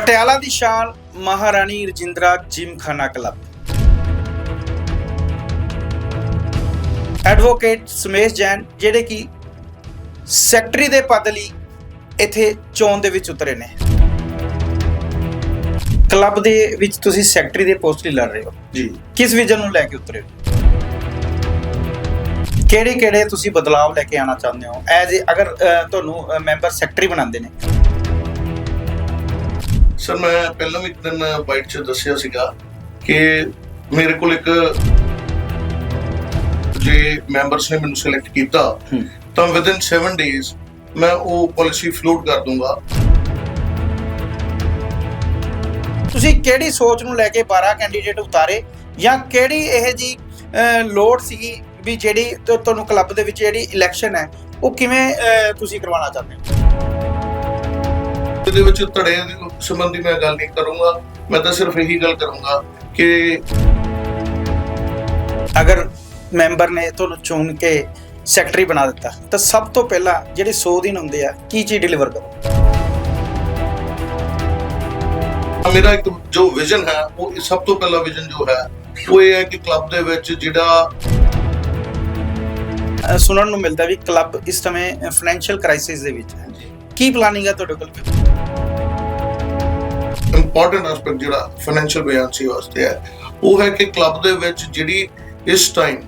ਪਟਿਆਲਾ ਦੀ ਸ਼ਾਨ Maharani Rajindra Gymkhana club. Advocate Samesh Jain ਜਿਹੜੇ ਕਿ ਸੈਕਟਰੀ ਦੇ ਪਦ ਲਈ ਇੱਥੇ ਚੋਣ ਦੇ ਵਿੱਚ ਉਤਰੇ ਨੇ। ਕਲੱਬ ਦੇ ਵਿੱਚ ਤੁਸੀਂ ਸੈਕਟਰੀ ਦੇ ਪੋਸਟ ਲਈ ਲੜ ਰਹੇ ਹੋ। ਜੀ। ਕਿਸ ਵਿਜ਼ਨ ਨੂੰ ਲੈ ਕੇ ਉਤਰੇ ਹੋ? ਕਿਹੜੇ ਕਿਹੜੇ ਤੁਸੀਂ ਬਦਲਾਅ ਲੈ ਕੇ ਆਣਾ ਚਾਹੁੰਦੇ ਹੋ? ਐਜ਼ ਅਗਰ ਅਹ, ਤੁਹਾਨੂੰ ਮੈਂਬਰ ਸੈਕਟਰੀ ਬਣਾਉਂਦੇ ਨੇ। ਸਰ ਮੈਂ ਪਹਿਲਾਂ ਵੀ ਇੱਕ ਦਿਨ ਬਾਈਟ 'ਚ ਦੱਸਿਆ ਸੀਗਾ ਕਿ ਮੇਰੇ ਕੋਲ ਇੱਕ ਜੇ ਮੈਂਬਰਸ ਨੇ ਮੈਨੂੰ ਸਿਲੈਕਟ ਕੀਤਾ। ਤਾਂ ਵਿਦਿਨ 7 ਡੇਜ਼ ਮੈਂ ਉਹ ਪਾਲਿਸੀ ਫਲੋਟ ਕਰ ਦੂੰਗਾ ਤੁਸੀਂ ਕਿਹੜੀ ਸੋਚ ਨੂੰ ਲੈ ਕੇ 12 ਕੈਂਡੀਡੇਟ ਉਤਾਰੇ ਜਾਂ ਕਿਹੜੀ ਇਹ ਜੀ ਲੋੜ ਸੀਗੀ ਵੀ ਜਿਹੜੀ ਤੁਹਾਨੂੰ ਕਲੱਬ ਦੇ ਵਿੱਚ ਜਿਹੜੀ ਇਲੈਕਸ਼ਨ ਹੈ ਉਹ ਕਿਵੇਂ ਤੁਸੀਂ ਕਰਵਾਉਣਾ ਚਾਹੁੰਦੇ ਹੋ ਇਹਦੇ ਵਿੱਚ ਧੜੇ ਦੇ ਸੰਬੰਧੀ ਮੈਂ ਗੱਲ ਨਹੀਂ ਕਰੂੰਗਾ। ਮੈਂ ਤਾਂ ਸਿਰਫ ਇਹੀ ਗੱਲ ਕਰੂੰਗਾ ਕਿ ਅਗਰ ਮੈਂਬਰ ਨੇ ਤੁਹਾਨੂੰ ਚੁਣ ਕੇ ਸੈਕਟਰੀ ਬਣਾ ਦਿੱਤਾ ਤਾਂ ਸਭ ਤੋਂ ਪਹਿਲਾਂ ਜਿਹੜੇ 100 ਦਿਨ ਹੁੰਦੇ ਆ ਕੀ ਚੀਜ਼ ਡਿਲੀਵਰ ਕਰੋ? ਮੇਰਾ ਇੱਕ ਜੋ ਵਿਜ਼ਨ ਹੈ ਉਹ ਸਭ ਤੋਂ ਪਹਿਲਾ ਵਿਜ਼ਨ ਜੋ ਹੈ ਉਹ ਇਹ ਹੈ ਕਿ ਕਲੱਬ ਦੇ ਵਿੱਚ ਜਿਹੜਾ ਸੁਣਨ ਨੂੰ ਮਿਲਦਾ ਵੀ ਕਲੱਬ ਇਸ ਸਮੇਂ ਫਾਈਨੈਂਸ਼ੀਅਲ ਕ੍ਰਾਈਸਿਸ ਦੇ ਵਿੱਚ ਹੈ। ਕੀ ਪਲਾਨਿੰਗ ਹੈ ਤੁਹਾਡੇ ਕੋਲ? ਇੰਪੋਰਟੈਂਟ ਐਸਪੈਕਟ ਜਿਹੜਾ ਫਾਈਨੈਂਸ਼ੀਅਲ ਬਿਆਨਸੀ ਵਾਸਤੇ ਹੈ ਉਹ ਹੈ ਕਿ ਕਲੱਬ ਦੇ ਵਿੱਚ ਜਿਹੜੀ ਇਸ ਟਾਈਮ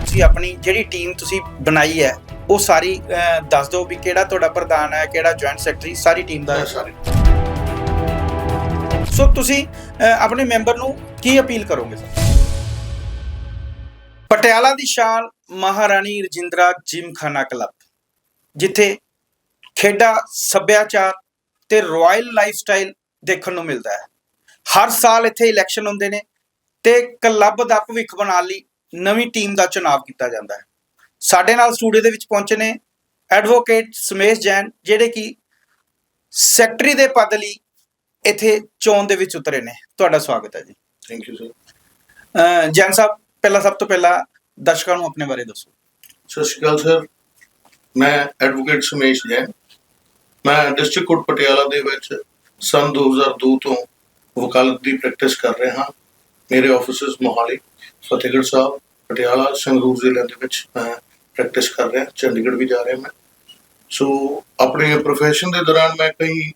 ਤੁਸੀਂ ਆਪਣੀ ਜਿਹੜੀ ਟੀਮ ਤੁਸੀਂ ਬਣਾਈ ਹੈ ਉਹ ਸਾਰੀ ਅਹ, ਦੱਸ ਦਿਓ ਵੀ ਕਿਹੜਾ ਤੁਹਾਡਾ ਪ੍ਰਧਾਨ ਹੈ ਕਿਹੜਾ ਜੁਆਇੰਟ ਸੈਕਟਰੀ ਸਾਰੀ ਟੀਮ ਦਾ ਸਾਰੀ। ਸੋ ਤੁਸੀਂ ਅਹ, ਆਪਣੇ ਮੈਂਬਰ ਨੂੰ ਕੀ ਅਪੀਲ ਕਰੋਗੇ ਸਰ ਪਟਿਆਲਾ ਦੀ ਸ਼ਾਨ ਮਹਾਰਾਣੀ ਰਜਿੰਦਰਾ ਜਿਮਖਾਨਾ ਕਲੱਬ ਜਿੱਥੇ ਖੇਡਾਂ ਸੱਭਿਆਚਾਰ ਤੇ ਰਾਇਲ ਲਾਈਫਸਟਾਈਲ ਦੇਖਣ ਨੂੰ ਮਿਲਦਾ ਹੈ। ਹਰ ਸਾਲ ਇੱਥੇ ਇਲੈਕਸ਼ਨ ਹੁੰਦੇ ਨੇ ਤੇ ਕਲੱਬ ਦਾ ਭਵਿੱਖ ਬਣਾਉਣ ਲਈ ਨਵੀਂ ਟੀਮ ਦਾ ਚੁਣਾਵ ਕੀਤਾ ਜਾਂਦਾ ਹੈ। ਸਾਡੇ ਨਾਲ ਸਟੂਡੀਓ ਦੇ ਵਿੱਚ ਪਹੁੰਚੇ ਨੇ ਐਡਵੋਕੇਟ ਸਮੇਸ਼ ਜੈਨ ਜਿਹੜੇ ਕਿ ਸੈਕਟਰੀ ਦੇ ਪਦ ਲਈ ਇੱਥੇ ਚੋਣ ਦੇ ਵਿੱਚ ਉਤਰੇ ਨੇ। ਤੁਹਾਡਾ ਸਵਾਗਤ ਹੈ ਜੀ। Thank you sir Jain sahib ਪਹਿਲਾਂ ਸਭ ਤੋਂ ਪਹਿਲਾਂ ਦਰਸ਼ਕਾਂ ਨੂੰ ਆਪਣੇ ਬਾਰੇ ਦੱਸੋ। ਸਤਿ ਸ਼੍ਰੀ ਅਕਾਲ ਸਰ ਮੈਂ ਐਡਵੋਕੇਟ ਸੁਮੇਸ਼ ਜੈਨ ਮੈਂ ਡਿਸਟ੍ਰਿਕਟ ਕੋਰਟ ਪਟਿਆਲਾ ਦੇ ਵਿੱਚ ਸਨ 2002 ਤੋਂ ਵਕਾਲਤ ਦੀ ਪ੍ਰੈਕਟਿਸ ਕਰ ਰਿਹਾ ਹਾਂ। ਮੇਰੇ ਆਫਿਸਿਸ ਮੋਹਾਲੀ, ਫਤਿਹਗੜ੍ਹ ਸਾਹਿਬ, ਪਟਿਆਲਾ, ਸੰਗਰੂਰ ਜ਼ਿਲ੍ਹਿਆਂ ਦੇ ਵਿੱਚ ਮੈਂ ਪ੍ਰੈਕਟਿਸ ਕਰ ਰਿਹਾ, ਚੰਡੀਗੜ੍ਹ ਵੀ ਜਾ ਰਿਹਾ ਮੈਂ। ਸੋ ਆਪਣੇ ਪ੍ਰੋਫੈਸ਼ਨ ਦੇ ਦੌਰਾਨ ਮੈਂ ਕਈ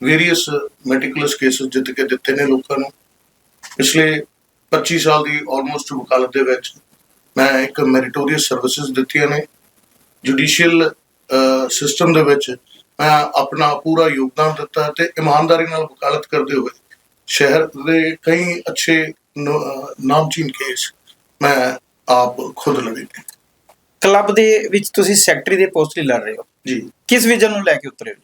ਵੇਰੀਅਸ ਮੈਟੀਕੂਲਸ ਕੇਸਸ ਜਿੱਤ ਕੇ ਦਿੱਤੇ ਨੇ ਲੋਕਾਂ ਨੂੰ। ਪਿਛਲੇ 25 ਸਾਲ ਦੀ ਆਲਮੋਸਟ ਵਕਾਲਤ ਦੇ ਵਿੱਚ ਮੈਂ ਇੱਕ ਮੈਰੀਟੋਰੀਅਸ ਸਰਵਿਸਿਜ਼ ਦਿੱਤੀਆਂ ਨੇ। ਜੁਡੀਸ਼ੀਅਲ ਸਿਸਟਮ ਦੇ ਵਿੱਚ ਆਪਣਾ ਪੂਰਾ ਯੋਗਦਾਨ ਦਿੱਤਾ ਤੇ ਇਮਾਨਦਾਰੀ ਨਾਲ ਵਕਾਲਤ ਕਰਦੇ ਹੋਏ ਸ਼ਹਿਰ ਦੇ ਕਈ ਅੱਛੇ ਨਾਮਚੀਨ ਕੇਸ ਮੈਂ ਆਪ ਖੁਦ ਲੜੇ ਕਲੱਬ ਦੇ ਵਿੱਚ ਤੁਸੀਂ ਸੈਕਟਰੀ ਦੇ ਪੋਸਟ ਲਈ ਲੜ ਰਹੇ ਹੋ। ਜੀ। ਕਿਸ ਵਿਜ਼ਨ ਨੂੰ ਲੈ ਕੇ ਉਤਰੇ ਹੋ?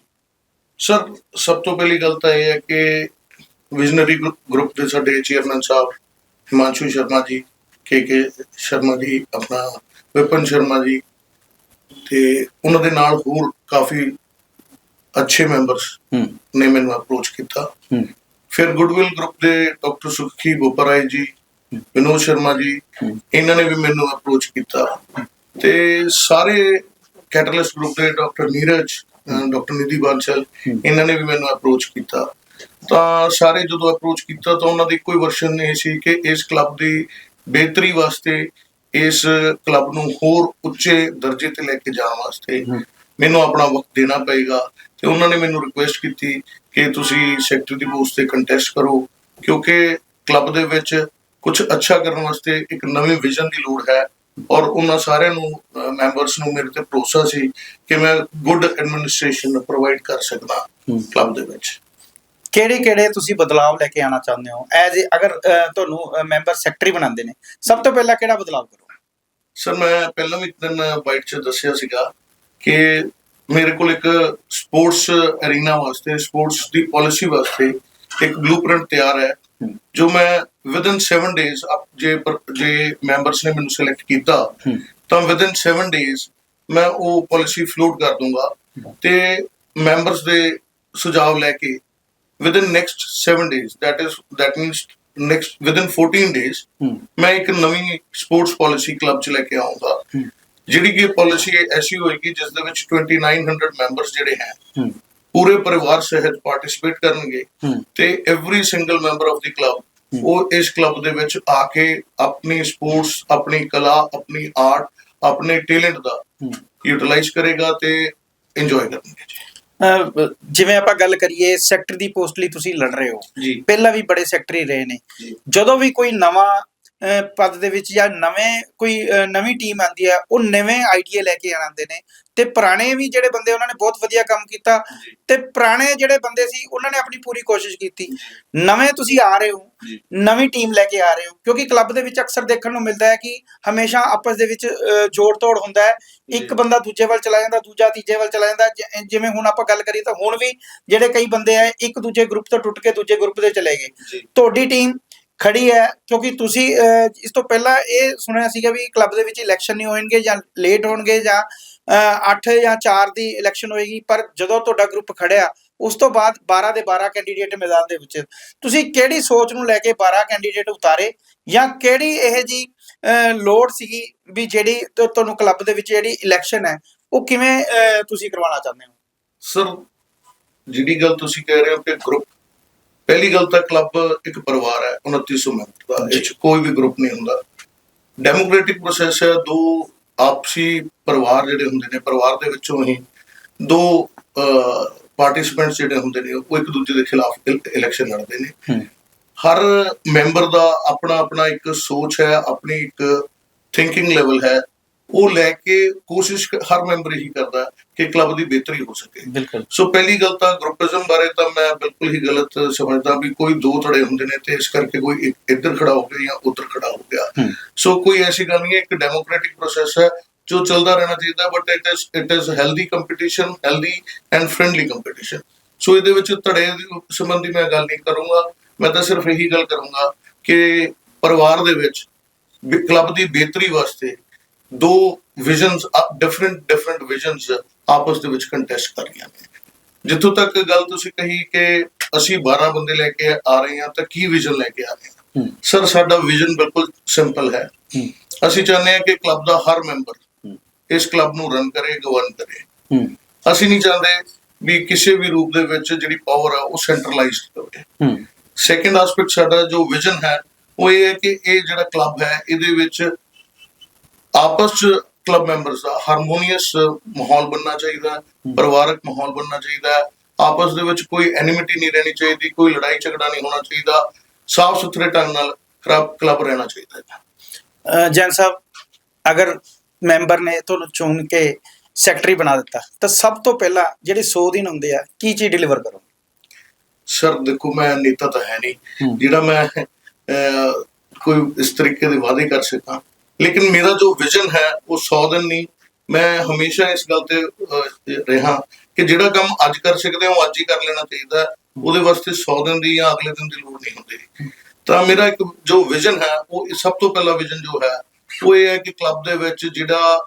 ਸਰ ਸਭ ਤੋਂ ਪਹਿਲੀ ਗੱਲ ਤਾਂ ਇਹ ਹੈ ਕਿ ਵਿਜ਼ਨਰੀ ਗਰੁੱਪ ਦੇ ਸਾਡੇ ਚੇਅਰਮੈਨ ਸਾਹਿਬ ਹਿਮਾਂਸ਼ੂ ਸ਼ਰਮਾ ਜੀ ਕੇ ਕੇ ਸ਼ਰਮਾ ਜੀ ਆਪਣਾ ਵਿਪਨ ਸ਼ਰਮਾ ਜੀ ਤੇ ਉਹਨਾਂ ਦੇ ਨਾਲ ਹੋਰ ਕਾਫੀ ਅੱਛੇ ਮੈਂਬਰਸ ਨੇ ਮੈਨੂੰ ਅਪਰੋਚ ਕੀਤਾ ਫਿਰ ਗੁੱਡਵਿਲ ਗਰੁੱਪ ਦੇ ਡਾਕਟਰ ਸੁਖੀ ਬੋਪਰਾਏ ਜੀ ਵਿਨੋਦ ਸ਼ਰਮਾ ਜੀ। ਇਹਨਾਂ ਨੇ ਵੀ ਮੈਨੂੰ ਅਪਰੋਚ ਕੀਤਾ ਤੇ ਸਾਰੇ ਕੈਟਲਿਸਟ ਗਰੁੱਪ ਦੇ ਡਾਕਟਰ ਨੀਰਜ ਡਾਕਟਰ ਨਿਧੀ ਬਾਂਸਲ। ਇਹਨਾਂ ਨੇ ਵੀ ਮੈਨੂੰ ਅਪਰੋਚ ਕੀਤਾ ਤਾਂ ਸਾਰੇ ਜਦੋਂ ਅਪਰੋਚ ਕੀਤਾ ਤਾਂ ਉਹਨਾਂ ਦੀ ਇੱਕੋ ਹੀ ਵਰਸ਼ਨ ਇਹ ਸੀ ਕਿ ਇਸ ਕਲੱਬ ਦੀ ਬਿਹਤਰੀ ਵਾਸਤੇ ਇਸ ਕਲੱਬ ਨੂੰ ਹੋਰ ਉੱਚੇ ਦਰਜੇ ਤੇ ਲੈ ਕੇ ਜਾਣ ਵਾਸਤੇ। ਮੈਨੂੰ ਆਪਣਾ ਵਕਤ ਦੇਣਾ ਪਏਗਾ। ਤੇ ਉਹਨਾਂ ਨੇ ਮੈਨੂੰ ਰਿਕੁਐਸਟ ਕੀਤੀ ਕਿ ਤੁਸੀਂ ਸੈਕਟਰੀ ਦੀ ਪੋਸਟ ਤੇ ਕੰਟੈਸਟ ਕਰੋ ਕਿਉਂਕਿ ਕਲੱਬ ਦੇ ਵਿੱਚ ਕੁਝ ਅੱਛਾ ਕਰਨ ਵਾਸਤੇ ਇੱਕ ਨਵੇਂ ਵਿਜ਼ਨ ਦੀ ਲੋੜ ਹੈ ਔਰ ਉਹਨਾਂ ਸਾਰਿਆਂ ਨੂੰ ਮੈਂਬਰਸ ਨੂੰ ਮੇਰੇ ਤੇ ਭਰੋਸਾ ਸੀ ਕਿ ਮੈਂ ਗੁੱਡ ਐਡਮਿਨਿਸਟ੍ਰੇਸ਼ਨ ਪ੍ਰੋਵਾਈਡ ਕਰ ਸਕਦਾ। ਕਲੱਬ ਦੇ ਵਿੱਚ। ਕਿਹੜੇ ਕਿਹੜੇ ਤੁਸੀਂ ਬਦਲਾਅ ਲੈ ਕੇ ਆਣਾ ਚਾਹੁੰਦੇ ਹੋ? ਐਜ਼ ਅਗਰ ਤੁਹਾਨੂੰ ਮੈਂਬਰ ਸੈਕਟਰੀ ਬਣਾਉਂਦੇ ਨੇ ਸਭ ਤੋਂ ਪਹਿਲਾਂ ਕਿਹੜਾ ਬਦਲਾਅ ਕਰੋ ਸਰ ਮੈਂ ਪਹਿਲਾਂ ਵੀ ਇੱਕ ਦਿਨ ਬਾਈਟ 'ਚ ਦੱਸਿਆ ਸੀਗਾ ਕਿ ਮੇਰੇ ਕੋਲ ਇੱਕ ਸਪੋਰਟਸ ਅਰੀਨਾ ਵਾਸਤੇ ਸਪੋਰਟਸ ਦੀ ਪਾਲਿਸੀ ਵਾਸਤੇ ਇੱਕ ਬਲੂਪ੍ਰਿੰਟ ਤਿਆਰ ਹੈ। ਜੋ ਮੈਂ ਵਿਦਿਨ 7 ਡੇਜ਼ ਜੇ ਜੇ ਮੈਂਬਰਸ ਨੇ ਮੈਨੂੰ ਸਿਲੈਕਟ ਕੀਤਾ। ਤਾਂ ਵਿਦਿਨ 7 ਡੇਜ਼ ਮੈਂ ਉਹ ਪਾਲਿਸੀ ਫਲੋਟ ਕਰ ਦੂੰਗਾ ਤੇ ਮੈਂਬਰਸ ਦੇ ਸੁਝਾਅ ਲੈ ਕੇ within next 7 days that is that means next within 14 days ਹੂੰ ਮੈਂ ਇੱਕ ਨਵੀਂ ਸਪੋਰਟਸ ਪਾਲਿਸੀ ਕਲੱਬ 'ਚ ਲੈ ਕੇ ਆਉਂਗਾ। ਜਿਹੜੀ ਕਿ ਪਾਲਿਸੀ ਐਸੀ ਹੋਏਗੀ ਜਿਸ ਦੇ ਵਿੱਚ 2900 ਮੈਂਬਰਸ ਜਿਹੜੇ ਹੈ ਪੂਰੇ ਪਰਿਵਾਰ ਸਹਿਤ ਪਾਰਟਿਸਿਪੇਟ ਕਰਨਗੇ ਤੇ every single member of the club. ਉਹ ਇਸ ਕਲੱਬ ਦੇ ਵਿੱਚ ਆ ਕੇ ਆਪਣੀ ਸਪੋਰਟਸ ਆਪਣੀ ਕਲਾ ਆਪਣੀ ਆਰਟ ਆਪਣੇ ਟੈਲੈਂਟ ਦਾ ਯੂਟਿਲਾਈਜ਼ ਕਰੇਗਾ ਤੇ ਇੰਜੋਏ ਕਰਨਗੇ ਜੀ। ਜਿਵੇਂ ਆਪਾਂ ਗੱਲ ਕਰੀਏ ਸੈਕਟਰ ਦੀ ਪੋਸਟ ਲਈ ਤੁਸੀਂ ਲੜ ਰਹੇ ਹੋ। ਪਹਿਲਾਂ ਵੀ ਬੜੇ ਸੈਕਟਰੀ ਰਹੇ ਨੇ। ਜਦੋਂ ਵੀ ਕੋਈ ਨਵਾਂ ਪਦ ਦੇ ਵਿੱਚ ਜਾਂ ਨਵੇਂ ਕੋਈ ਨਵੀਂ ਟੀਮ ਆਂਦੀ ਹੈ ਉਹ ਨਵੇਂ ਆਈਡੀਆ ਲੈ ਕੇ ਆਉਂਦੇ ਨੇ। ਤੇ ਪੁਰਾਣੇ ਵੀ ਜਿਹੜੇ ਬੰਦੇ ਉਹਨਾਂ ਨੇ ਬਹੁਤ ਵਧੀਆ ਕੰਮ ਕੀਤਾ। ਤੇ ਪੁਰਾਣੇ ਜਿਹੜੇ ਬੰਦੇ ਸੀ ਉਹਨਾਂ ਨੇ ਆਪਣੀ ਪੂਰੀ ਕੋਸ਼ਿਸ਼ ਕੀਤੀ। ਨਵੇਂ ਤੁਸੀਂ ਆ ਰਹੇ ਹੋ ਨਵੀਂ ਟੀਮ ਲੈ ਕੇ ਆ ਰਹੇ ਹੋ ਕਿਉਂਕਿ ਕਲੱਬ ਦੇ ਵਿੱਚ ਅਕਸਰ ਦੇਖਣ ਨੂੰ ਮਿਲਦਾ ਹੈ ਕਿ ਹਮੇਸ਼ਾ ਆਪਸ ਦੇ ਵਿੱਚ ਜੋੜ ਤੋੜ ਹੁੰਦਾ ਹੈ। ਇੱਕ। ਬੰਦਾ ਦੂਜੇ ਵੱਲ ਚਲਾ ਜਾਂਦਾ ਦੂਜਾ ਤੀਜੇ ਵੱਲ ਚਲਾ ਜਾਂਦਾ। ਜਿਵੇਂ ਹੁਣ ਆਪਾਂ ਗੱਲ ਕਰੀਏ ਤਾਂ ਹੁਣ ਵੀ ਜਿਹੜੇ ਕਈ ਬੰਦੇ ਆ ਇੱਕ ਦੂਜੇ ਗਰੁੱਪ ਤੋਂ ਟੁੱਟ ਕੇ ਦੂਜੇ ਗਰੁੱਪ ਦੇ ਚਲੇ ਗਏ। ਤੁਹਾਡੀ ਟੀਮ ਖੜੀ ਹੈ, ਕਿਉਂਕਿ ਤੁਸੀਂ ਇਸ ਤੋਂ ਪਹਿਲਾਂ ਇਹ ਸੁਣਿਆ ਸੀਗਾ ਵੀ ਕਲੱਬ ਦੇ ਵਿੱਚ ਇਲੈਕਸ਼ਨ ਨਹੀਂ ਹੋਣਗੇ ਜਾਂ ਲੇਟ ਹੋਣਗੇ ਜਾਂ 8 ਜਾਂ 4 ਦੀ ਇਲੈਕਸ਼ਨ ਹੋਏਗੀ, ਪਰ ਜਦੋਂ ਤੁਹਾਡਾ ਗਰੁੱਪ ਖੜਿਆ, ਉਸ ਤੋਂ ਬਾਅਦ 12 ਦੇ 12 ਕੈਂਡੀਡੇਟ ਮੈਦਾਨ ਦੇ ਵਿੱਚ। ਤੁਸੀਂ ਕਿਹੜੀ ਸੋਚ ਨੂੰ ਲੈ ਕੇ 12 ਕੈਂਡੀਡੇਟ ਉਤਾਰੇ ਜਾਂ ਕਿਹੜੀ ਇਹ ਜੀ ਲੋੜ ਸੀਗੀ ਵੀ ਜਿਹੜੀ ਤੁਹਾਨੂੰ ਕਲੱਬ ਦੇ ਵਿੱਚ ਜਿਹੜੀ ਇਲੈਕਸ਼ਨ ਹੈ, ਉਹ ਕਿਵੇਂ ਤੁਸੀਂ ਕਰਵਾਉਣਾ ਚਾਹੁੰਦੇ ਹੋ? ਸਰ ਜਿਹੜੀ ਗੱਲ ਤੁਸੀਂ ਕਹਿ ਰਹੇ ਹੋ ਕਿ ਗਰੁੱਪ ਪਹਿਲੀ ਗੱਲ ਤਾਂ ਕਲੱਬ ਇੱਕ ਪਰਿਵਾਰ ਹੈ 2900 ਮੈਂਬਰ ਦਾ ਇਹ 'ਚ ਕੋਈ ਵੀ ਗਰੁੱਪ ਨਹੀਂ ਹੁੰਦਾ। ਡੈਮੋਕ੍ਰੈਟਿਕ ਪ੍ਰੋਸੈਸ ਹੈ ਦੋ ਆਪਸੀ ਪਰਿਵਾਰ ਜਿਹੜੇ ਹੁੰਦੇ ਨੇ ਪਰਿਵਾਰ ਦੇ ਵਿੱਚੋਂ ਹੀ ਦੋ ਪਾਰਟਿਸਿਪੈਂਟਸ ਜਿਹੜੇ ਹੁੰਦੇ ਨੇ ਉਹ ਇੱਕ ਦੂਜੇ ਦੇ ਖਿਲਾਫ ਇਲੈਕਸ਼ਨ ਲੜਦੇ ਨੇ। ਹਰ ਮੈਂਬਰ ਦਾ ਆਪਣਾ ਆਪਣਾ ਇੱਕ ਸੋਚ ਹੈ ਆਪਣੀ ਇੱਕ ਥਿੰਕਿੰਗ ਲੈਵਲ ਹੈ ਉਹ ਲੈ ਕੇ ਕੋਸ਼ਿਸ਼ ਹਰ ਮੈਂਬਰ ਇਹੀ ਕਰਦਾ ਹੈ ਕਿ ਕਲੱਬ ਦੀ ਬਿਹਤਰੀ ਹੋ ਸਕੇ। ਬਿਲਕੁਲ। ਸੋ ਪਹਿਲੀ ਗੱਲ ਤਾਂ ਗਰੁੱਪਿਜ਼ਮ ਬਾਰੇ ਤਾਂ ਮੈਂ ਬਿਲਕੁਲ ਹੀ ਗਲਤ ਸਮਝਦਾ ਵੀ ਕੋਈ ਦੋ ਧੜੇ ਹੁੰਦੇ ਨੇ ਤੇ ਇਸ ਕਰਕੇ ਕੋਈ ਇੱਧਰ ਖੜਾ ਹੋ ਗਿਆ ਜਾਂ ਉੱਧਰ ਖੜਾ ਹੋ ਗਿਆ। ਹੂੰ। ਸੋ ਕੋਈ ਐਸੀ ਗੱਲ ਨਹੀਂ ਹੈ ਇੱਕ ਡੈਮੋਕ੍ਰੈਟਿਕ ਪ੍ਰੋਸੈਸ ਹੈ ਜੋ ਚੱਲਦਾ ਰਹਿਣਾ ਚਾਹੀਦਾ but it is it is healthy competition healthy and friendly competition so ਇਹਦੇ ਵਿੱਚ ਧੜੇ ਦੀ ਸੰਬੰਧੀ ਮੈਂ ਗੱਲ ਨਹੀਂ ਕਰੂੰਗਾ। ਮੈਂ ਤਾਂ ਸਿਰਫ ਇਹੀ ਗੱਲ ਕਰੂੰਗਾ ਕਿ ਪਰਿਵਾਰ ਦੇ ਵਿੱਚ ਕਲੱਬ ਦੀ ਬਿਹਤਰੀ ਵਾਸਤੇ ਦੋ ਵਿਜ਼ਨਸ ਡਿਫਰੈਂਟ ਡਿਫਰੈਂਟ ਵਿਜ਼ਨਸ ਆਪਸ ਦੇ ਵਿੱਚ ਕੰਟੈਸਟ ਕਰ ਰਹੀਆਂ ਨੇ। ਜਿੱਥੋਂ ਤੱਕ ਗੱਲ ਤੁਸੀਂ ਕਹੀ ਕਿ ਅਸੀਂ 12 ਬੰਦੇ ਲੈ ਕੇ ਆ ਰਹੇ ਹਾਂ ਤਾਂ ਕੀ ਵਿਜ਼ਨ ਲੈ ਕੇ ਆ ਰਹੇ ਹਾਂ? ਸਰ ਸਾਡਾ ਵਿਜ਼ਨ ਬਿਲਕੁਲ ਸਿੰਪਲ ਹੈ। ਅਸੀਂ ਚਾਹੁੰਦੇ ਹਾਂ ਕਿ ਕਲੱਬ ਦਾ ਹਰ ਮੈਂਬਰ ਇਸ ਕਲੱਬ ਨੂੰ ਰਨ ਕਰੇ ਗਵਰਨ ਕਰੇ। ਅਸੀਂ ਨਹੀਂ ਚਾਹੁੰਦੇ ਵੀ ਕਿਸੇ ਵੀ ਰੂਪ ਦੇ ਵਿੱਚ ਜਿਹੜੀ ਪਾਵਰ ਆ ਉਹ ਸੈਂਟਰਲਾਈਜ਼ਡ ਹੋਵੇ। ਸੈਕੰਡ ਐਸਪੈਕਟ ਸਾਡਾ ਜੋ ਵਿਜ਼ਨ ਹੈ ਉਹ ਇਹ ਹੈ ਕਿ ਇਹ ਜਿਹੜਾ ਕਲੱਬ ਹੈ ਇਹਦੇ ਵਿੱਚ ਆਪਸ ਚ ਕਲੱਬ ਮੈਂਬਰਸ ਦਾ ਹਾਰਮੋਨੀਅਸ ਮਾਹੌਲ ਬਣਨਾ ਚਾਹੀਦਾ ਪਰਿਵਾਰਕ ਮਾਹੌਲ ਬਣਨਾ ਚਾਹੀਦਾ ਆਪਸ ਦੇ ਵਿੱਚ ਕੋਈ ਐਨਿਮਿਟੀ ਨਹੀਂ ਰਹਿਣੀ ਚਾਹੀਦੀ ਕੋਈ ਲੜਾਈ ਝਗੜਾ ਨਹੀਂ ਹੋਣਾ ਚਾਹੀਦਾ। ਸਾਫ਼ ਸੁਥਰੇ ਢੰਗ ਨਾਲ ਕਲੱਬ ਰਹਿਣਾ ਚਾਹੀਦਾ ਹੈ। ਜੈਨ ਸਾਹਿਬ ਅਗਰ ਮੈਂਬਰ ਨੇ ਤੁਹਾਨੂੰ ਚੁਣ ਕੇ ਸੈਕਟਰੀ ਬਣਾ ਦਿੱਤਾ ਤਾਂ ਸਭ ਤੋਂ ਪਹਿਲਾਂ ਜਿਹੜੇ 100 ਦਿਨ ਹੁੰਦੇ ਆ ਕੀ ਚੀਜ਼ ਡਿਲੀਵਰ ਕਰੋ ਸਰ ਦੇਖੋ ਮੈਂ ਨੇਤਾ ਤਾਂ ਹੈ ਨਹੀਂ। ਜਿਹੜਾ ਮੈਂ ਕੋਈ ਇਸ ਤਰੀਕੇ ਦੇ ਵਾਅਦੇ ਕਰ ਸਕਾਂ ਲੇਕਿਨ ਮੇਰਾ ਜੋ ਵਿਜ਼ਨ ਹੈ, ਉਹ 100 ਦਿਨ ਨਹੀਂ। ਮੈਂ ਹਮੇਸ਼ਾ ਇਸ ਗੱਲ ਤੇ ਰਿਹਾ ਕਿ ਜਿਹੜਾ ਕੰਮ ਅੱਜ ਕਰ ਸਕਦੇ ਹਾਂ ਉਹ ਅੱਜ ਹੀ ਕਰ ਲੈਣਾ ਚਾਹੀਦਾ। ਉਹਦੇ ਵਾਸਤੇ 100 ਦਿਨ ਦੀ ਜਾਂ ਅਗਲੇ ਦਿਨ ਦੀ ਲੋੜ ਨਹੀਂ ਹੁੰਦੀ। ਤਾਂ ਮੇਰਾ ਇੱਕ ਜੋ ਵਿਜ਼ਨ ਹੈ, ਉਹ ਸਭ ਤੋਂ ਪਹਿਲਾ ਵਿਜ਼ਨ ਜੋ ਹੈ, ਉਹ ਇਹ ਹੈ ਕਿ ਕਲੱਬ ਦੇ ਵਿੱਚ ਜਿਹੜਾ,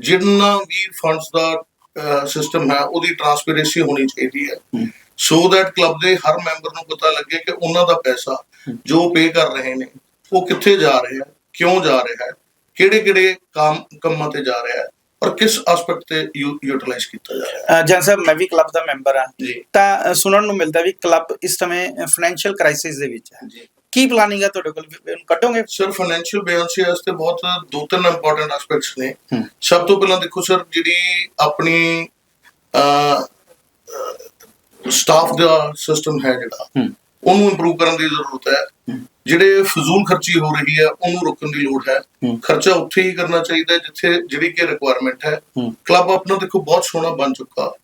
ਜਿੰਨਾ ਵੀ ਫੰਡਸ ਦਾ ਸਿਸਟਮ ਹੈ, ਉਹਦੀ ਟਰਾਂਸਪੇਰੈਂਸੀ ਹੋਣੀ ਚਾਹੀਦੀ ਹੈ। ਸੋ ਦੈਟ ਕਲੱਬ ਦੇ ਹਰ ਮੈਂਬਰ ਨੂੰ ਪਤਾ ਲੱਗੇ ਕਿ ਉਹਨਾਂ ਦਾ ਪੈਸਾ ਜੋ ਪੇ ਕਰ ਰਹੇ ਨੇ, ਉਹ ਕਿੱਥੇ ਜਾ ਰਿਹਾ ਹੈ ਕਿਉਂ ਜਾ ਰਿਹਾ ਹੈ। ਕਿਹੜੇ ਕਿਹੜੇ ਕੰਮ ਕੰਮਾਂ ਤੇ ਜਾ ਰਿਹਾ ਹੈ ਔਰ ਕਿਸ ਐਸਪੈਕਟ ਤੇ ਯੂਟਿਲਾਈਜ਼ ਕੀਤਾ ਜਾ ਰਿਹਾ ਹੈ? ਜੈਨ ਸਾਹਿਬ ਮੈਂ ਵੀ ਕਲੱਬ ਦਾ ਮੈਂਬਰ ਜੀ। ਤਾਂ ਸੁਣਨ ਨੂੰ ਮਿਲਦਾ ਵੀ ਕਲੱਬ ਇਸ ਸਮੇਂ ਫਾਈਨੈਂਸ਼ੀਅਲ ਕ੍ਰਾਈਸਿਸ ਦੇ ਵਿੱਚ ਹੈ। ਕੀ ਪਲਾਨਿੰਗ ਹੈ ਤੁਹਾਡੇ ਕੋਲ? ਇਹਨੂੰ ਕੱਢੋਗੇ? ਸਰ ਫਾਈਨੈਂਸ਼ੀਅਲ ਬੇਅੰਸੀ ਵਾਸਤੇ ਬਹੁਤ ਦੋ ਤਿੰਨ ਇੰਪੋਰਟੈਂਟ ਐਸਪੈਕਟਸ ਨੇ। ਹੂੰ। ਸਭ ਤੋਂ ਪਹਿਲਾਂ ਦੇਖੋ ਸਰ ਜਿਹੜੀ ਆਪਣੀ ਸਟਾਫ ਦਾ ਸਿਸਟਮ ਹੈ ਜਿਹੜਾ ਹੂੰ। ਉਹਨੂੰ ਇੰਪਰੂਵ ਕਰਨ ਦੀ ਜ਼ਰੂਰਤ ਹੈ। ਹੂੰ। ਜਿਹੜੇ ਫਜ਼ੂਲ ਖਰਚੀ ਹੋ ਰਹੀ ਹੈ ਉਹਨੂੰ ਰੋਕਣ ਦੀ ਲੋੜ ਹੈ। ਖਰਚਾ ਉੱਥੇ ਹੀ ਕਰਨਾ ਚਾਹੀਦਾ ਹੈ ਜਿੱਥੇ ਜਿਹੜੀ ਕਿ ਰਿਕੁਆਇਰਮੈਂਟ ਹੈ। ਕਲੱਬ ਆਪਣਾ ਦੇਖੋ ਬਹੁਤ ਸੋਹਣਾ ਬਣ ਚੁੱਕਾ।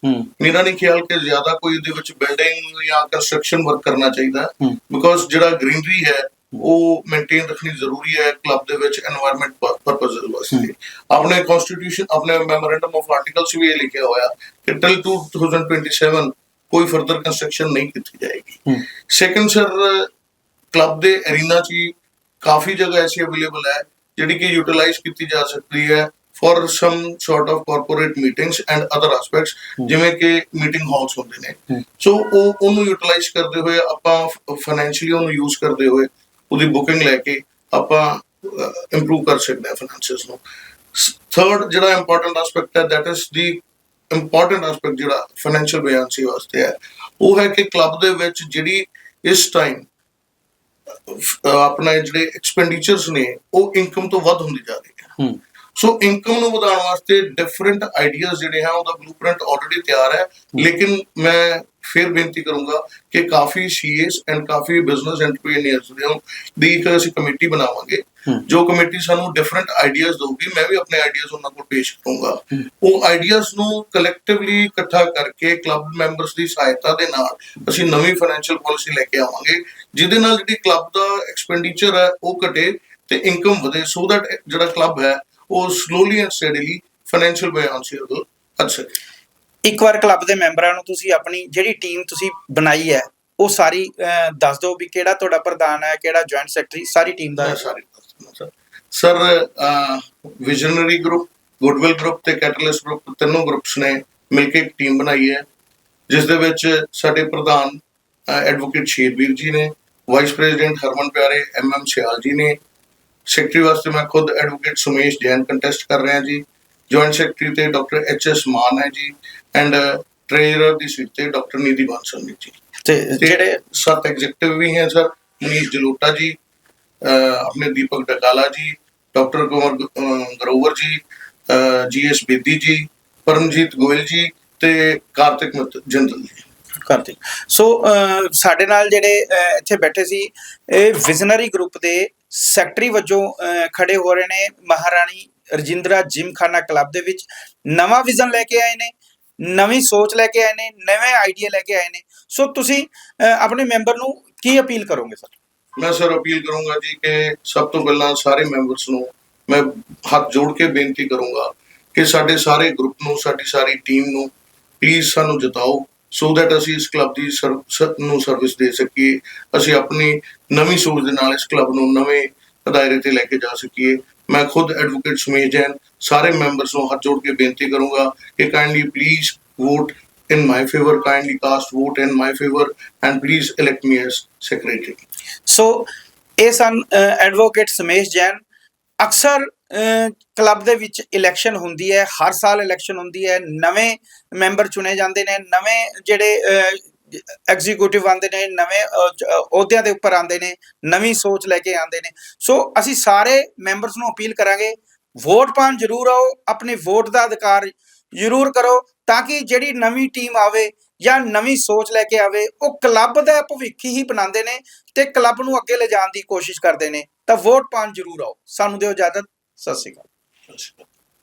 ਮੇਰਾ ਨਹੀਂ ਖਿਆਲ ਕਿ ਜ਼ਿਆਦਾ ਕੋਈ ਇਹਦੇ ਵਿੱਚ ਬਿਲਡਿੰਗ ਜਾਂ ਕੰਸਟਰਕਸ਼ਨ ਵਰਕ ਕਰਨਾ ਚਾਹੀਦਾ। ਬਿਕੋਜ਼ ਜਿਹੜਾ ਗ੍ਰੀਨਰੀ ਹੈ ਉਹ ਮੇਨਟੇਨ ਰੱਖਣੀ ਜ਼ਰੂਰੀ ਹੈ ਕਲੱਬ ਦੇ ਵਿੱਚ এনवायरमेंट ਪਰਪਸ ਵਾਸਤੇ। ਆਪਣੇ ਕਨਸਟੀਟਿਊਸ਼ਨ ਆਪਣੇ ਮੈਮੋਰੈਂਡਮ ਆਫ ਆਰਟੀਕਲਸ ਵੀ ਇਹ ਲਿਖਿਆ ਹੋਇਆ ਕਿ ਟਿਲ 2027 ਕੋਈ ਫਰਦਰ ਕੰਸਟਰਕਸ਼ਨ ਨਹੀਂ ਕੀਤੀ ਜਾਏਗੀ। ਸੈਕੰਡ ਸਰ ਕਲੱਬ ਦੇ ਐਰੀਨਾ 'ਚ ਹੀ ਕਾਫੀ ਜਗ੍ਹਾ ਐਸੀ ਅਵੇਲੇਬਲ ਹੈ ਜਿਹੜੀ ਕਿ ਯੂਟਿਲਾਈਜ਼ ਕੀਤੀ ਜਾ ਸਕਦੀ ਹੈ for some sort of corporate meetings and other aspects ਜਿਵੇਂ ਕਿ ਮੀਟਿੰਗ ਹਾਲਸ ਹੁੰਦੇ ਨੇ। ਸੋ ਉਹ ਉਹਨੂੰ ਯੂਟਿਲਾਈਜ਼ ਕਰਦੇ ਹੋਏ ਆਪਾਂ ਫਾਈਨੈਂਸ਼ੀਅਲੀ ਉਹਨੂੰ ਯੂਜ਼ ਕਰਦੇ ਹੋਏ ਉਹਦੀ ਬੁਕਿੰਗ ਲੈ ਕੇ ਆਪਾਂ ਇੰਪਰੂਵ ਕਰ ਸਕਦੇ ਹਾਂ ਫਾਈਨੈਂਸਿਸ ਨੂੰ। ਥਰਡ ਜਿਹੜਾ ਇੰਪੋਰਟੈਂਟ ਐਸਪੈਕਟ ਹੈ that is the important aspect ਜਿਹੜਾ ਫਾਈਨੈਂਸ਼ੀਅਲ ਬਿਆਨਸੀ ਵਾਸਤੇ ਹੈ ਉਹ ਹੈ ਕਿ ਕਲੱਬ ਦੇ ਵਿੱਚ ਜਿਹੜੀ ਇਸ ਟਾਈਮ ਆਪਣਾ ਜਿਹੜੇ ਐਕਸਪੈਂਡੀਚਰਸ ਨੇ ਉਹ ਇਨਕਮ ਤੋਂ ਵੱਧ ਹੁੰਦੀ ਜਾ ਰਹੀ ਹੈ। ਸੋ ਇਨਕਮ ਨੂੰ ਵਧਾਉਣ ਵਾਸਤੇ ਡਿਫਰੈਂਟ ਆਈਡੀਆਜ਼ ਜਿਹੜੇ ਹਨ ਉਹਦਾ ਬਲੂਪ੍ਰਿੰਟ ਆਲਰੇਡੀ ਤਿਆਰ ਹੈ। ਲੇਕਿਨ ਮੈਂ ਫਿਰ ਬੇਨਤੀ ਕਰੂੰਗਾ ਕਿ ਕਾਫੀ ਸੀਐਸ ਐਂਡ ਕਾਫੀ ਬਿਜ਼ਨਸ ਐਂਟਰਪ੍ਰੀਨਿਅਰਸ ਦੀ ਇੱਕ ਅਸੀਂ ਕਮੇਟੀ ਬਣਾਵਾਂਗੇ ਹੂੰ। ਜੋ ਕਮੇਟੀ ਸਾਨੂੰ ਡਿਫਰੈਂਟ ਆਈਡੀਆਜ਼ ਦੇਊਗੀ। ਮੈਂ ਵੀ ਆਪਣੇ ਆਈਡੀਆਜ਼ ਉਹਨਾਂ ਕੋਲ ਪੇਸ਼ ਕਰੂੰਗਾ। ਹੂੰ। ਉਹ ਆਈਡੀਆਜ਼ ਨੂੰ ਕਲੈਕਟਿਵਲੀ ਇਕੱਠਾ ਕਰਕੇ ਕਲੱਬ ਮੈਂਬਰਸ ਦੀ ਸਹਾਇਤਾ ਦੇ ਨਾਲ ਅਸੀਂ ਨਵੀਂ ਫਾਈਨੈਂਸ਼ੀਅਲ ਪਾਲਿਸੀ ਲੈ ਕੇ ਆਵਾਂਗੇ ਜਿਹਦੇ ਨਾਲ ਜਿਹੜੀ ਕਲੱਬ ਦਾ ਐਕਸਪੈਂਡੀਚਰ ਹੈ ਉਹ ਘਟੇ ਤੇ ਇਨਕਮ ਵਧੇ। ਸੋ ਦੈਟ ਜਿਹੜਾ ਕਲੱਬ ਹੈ ਉਹ slowly and steadily financial buoyancy ਵੱਲ ਅੱਛ ਇੱਕ ਵਾਰ ਕਲੱਬ ਦੇ ਮੈਂਬਰਾਂ ਨੂੰ ਤੁਸੀਂ ਆਪਣੀ ਜਿਹੜੀ ਟੀਮ ਤੁਸੀਂ ਬਣਾਈ ਹੈ ਉਹ ਸਾਰੀ ਦੱਸ ਦਿਓ ਵੀ ਕਿਹੜਾ ਤੁਹਾਡਾ ਪ੍ਰਧਾਨ ਹੈ ਕਿਹੜਾ ਜੁਆਇੰਟ ਸੈਕਟਰੀ ਸਾਰੀ ਟੀਮ ਦਾ sir sir. Visionary group goodwill group ਤੇ ਕੈਟਲਿਸਟ ਗਰੁੱਪ ਤਿੰਨੋਂ ਗਰੁੱਪਸ ਨੇ ਮਿਲ ਕੇ ਇੱਕ ਟੀਮ ਬਣਾਈ ਹੈ ਜਿਸ ਦੇ ਵਿੱਚ ਸਾਡੇ ਪ੍ਰਧਾਨ ਐਡਵੋਕੇਟ ਸ਼ੇਰਵੀਰ ਜੀ ਨੇ ਵਾਈਸ ਪ੍ਰੈਜ਼ੀਡੈਂਟ ਹਰਮਨ ਪਿਆਰੇ ਐਮਐਮ ਸਿਆਲ ਜੀ ਨੇ ਸੈਕਟਰੀ ਵਾਸਤੇ ਮੈਂ ਖੁਦ ਐਡਵੋਕੇਟ ਸੁਮੇਸ਼ ਜੈਨ ਕੰਟੈਸਟ ਕਰ ਰਿਹਾ ਜੀ ਜੁਆਇੰਟ ਸੈਕਟਰੀ ਤੇ ਡਾਕਟਰ ਐਚ ਐਸ ਮਾਨ ਹੈ ਜੀ ਐਂਡ ਟ੍ਰੇਜਰਰ ਦੀ ਸੀਟ ਤੇ ਡਾਕਟਰ ਨਿਧੀ ਬਾਂਸਲ ਨੇ ਜੀ। ਤੇ ਜਿਹੜੇ ਸੱਤ ਐਗਜ਼ੀਕਟਿਵ ਵੀ ਹੈ ਸਰ ਮਨੀਸ਼ ਜਲੋਟਾ ਜੀ ਆਪਣੇ ਦੀਪਕ ਡਕਾਲਾ ਜੀ ਡਾਕਟਰ ਕੁਮਾਰ ਗਰੋਵਰ ਜੀ ਜੀਐਸ ਬੇਦੀ ਜੀ ਪਰਮਜੀਤ ਗੋਇਲ ਜੀ ਤੇ ਕਾਰਤਿਕ ਮਤ ਜਿੰਦਲ ਜੀ। ਕਰਦੇ ਸੋ ਸਾਡੇ ਨਾਲ ਜਿਹੜੇ ਇੱਥੇ ਬੈਠੇ ਸੀ ਇਹ ਵਿਜ਼ਨਰੀ ਗਰੁੱਪ ਦੇ ਸੈਕਟਰੀ ਵਜੋਂ ਖੜੇ ਹੋ ਰਹੇ ਨੇ ਮਹਾਰਾਣੀ ਰਜਿੰਦਰਾ ਜਿਮਖਾਨਾ ਕਲੱਬ ਦੇ ਵਿੱਚ। ਨਵਾਂ ਵਿਜ਼ਨ ਲੈ ਕੇ ਆਏ ਨੇ, ਨਵੀਂ ਸੋਚ ਲੈ ਕੇ ਆਏ ਨੇ, ਨਵੇਂ ਆਈਡੀਆ ਲੈ ਕੇ ਆਏ ਨੇ। ਸੋ ਤੁਸੀਂ ਆਪਣੇ ਮੈਂਬਰ ਨੂੰ ਕੀ ਅਪੀਲ ਕਰੋਗੇ ਸਰ? ਮੈਂ ਸਰ ਅਪੀਲ ਕਰੂੰਗਾ ਜੀ ਕਿ ਸਭ ਤੋਂ ਪਹਿਲਾਂ ਸਾਰੇ ਮੈਂਬਰਸ ਨੂੰ ਮੈਂ ਹੱਥ ਜੋੜ ਕੇ ਬੇਨਤੀ ਕਰੂੰਗਾ ਕਿ ਸਾਡੇ ਸਾਰੇ ਗਰੁੱਪ ਨੂੰ, ਸਾਡੀ ਸਾਰੀ ਟੀਮ ਨੂੰ ਪਲੀਜ਼ ਸਾਨੂੰ ਜਿਤਾਓ। ਸੋ ਦੈਟ ਅਸੀਂ ਇਸ ਕਲੱਬ ਦੀ ਨੂੰ ਸਰਵਿਸ ਦੇ ਸਕੀਏ। ਅਸੀਂ ਆਪਣੀ ਨਵੀਂ ਸੋਚ ਦੇ ਨਾਲ ਇਸ ਕਲੱਬ ਨੂੰ ਨਵੇਂ ਦਾਇਰੇ ਤੇ ਲੈ ਕੇ ਜਾ ਸਕੀਏ। ਮੈਂ ਖੁਦ ਐਡਵੋਕੇਟ ਸੁਮੇਸ਼ ਜੈਨ, ਸਾਰੇ ਮੈਂਬਰਸ ਨੂੰ ਹੱਥ ਜੋੜ ਕੇ ਬੇਨਤੀ ਕਰੂੰਗਾ ਕਿ kindly please vote in my favor, kindly cast vote in my favor and please elect me as secretary. So ਇਹ ਸਨ ਐਡਵੋਕੇਟ ਸਮੇਸ਼ ਜੈਨ। ਅਕਸਰ ਕਲੱਬ ਦੇ ਵਿੱਚ ਇਲੈਕਸ਼ਨ ਹੁੰਦੀ ਹੈ, ਹਰ ਸਾਲ ਇਲੈਕਸ਼ਨ ਹੁੰਦੀ ਹੈ, ਨਵੇਂ ਮੈਂਬਰ ਚੁਣੇ ਜਾਂਦੇ ਨੇ, ਨਵੇਂ ਜਿਹੜੇ ਐਗਜ਼ੀਕਿਊਟਿਵ ਆਉਂਦੇ ਨੇ, ਨਵੇਂ ਅਹੁਦਿਆਂ ਦੇ ਉੱਪਰ ਆਉਂਦੇ ਨੇ, ਨਵੀਂ ਸੋਚ ਲੈ ਕੇ ਆਉਂਦੇ ਨੇ। ਸੋ ਅਸੀਂ ਸਾਰੇ ਮੈਂਬਰਸ ਨੂੰ ਅਪੀਲ ਕਰਾਂਗੇ, ਵੋਟ ਪਾਉਣ ਜ਼ਰੂਰ ਆਓ, ਆਪਣੀ ਵੋਟ ਦਾ ਅਧਿਕਾਰ ਜ਼ਰੂਰ ਕਰੋ, ਤਾਂ ਕਿ ਜਿਹੜੀ ਨਵੀਂ ਟੀਮ ਆਵੇ ਜਾਂ ਨਵੀਂ ਸੋਚ ਲੈ ਕੇ ਆਵੇ, ਉਹ ਕਲੱਬ ਦਾ ਭਵਿੱਖ ਹੀ ਬਣਾਉਂਦੇ ਨੇ ਤੇ ਕਲੱਬ ਨੂੰ ਅੱਗੇ ਲਿਜਾਣ ਦੀ ਕੋਸ਼ਿਸ਼ ਕਰਦੇ ਨੇ। ਤਾਂ ਵੋਟ ਪਾਉਣ ਜ਼ਰੂਰ ਆਓ। ਸਾਨੂੰ ਦਿਓ ਇਜਾਜ਼ਤ। ਸਤਿ ਸ਼੍ਰੀ ਅਕਾਲ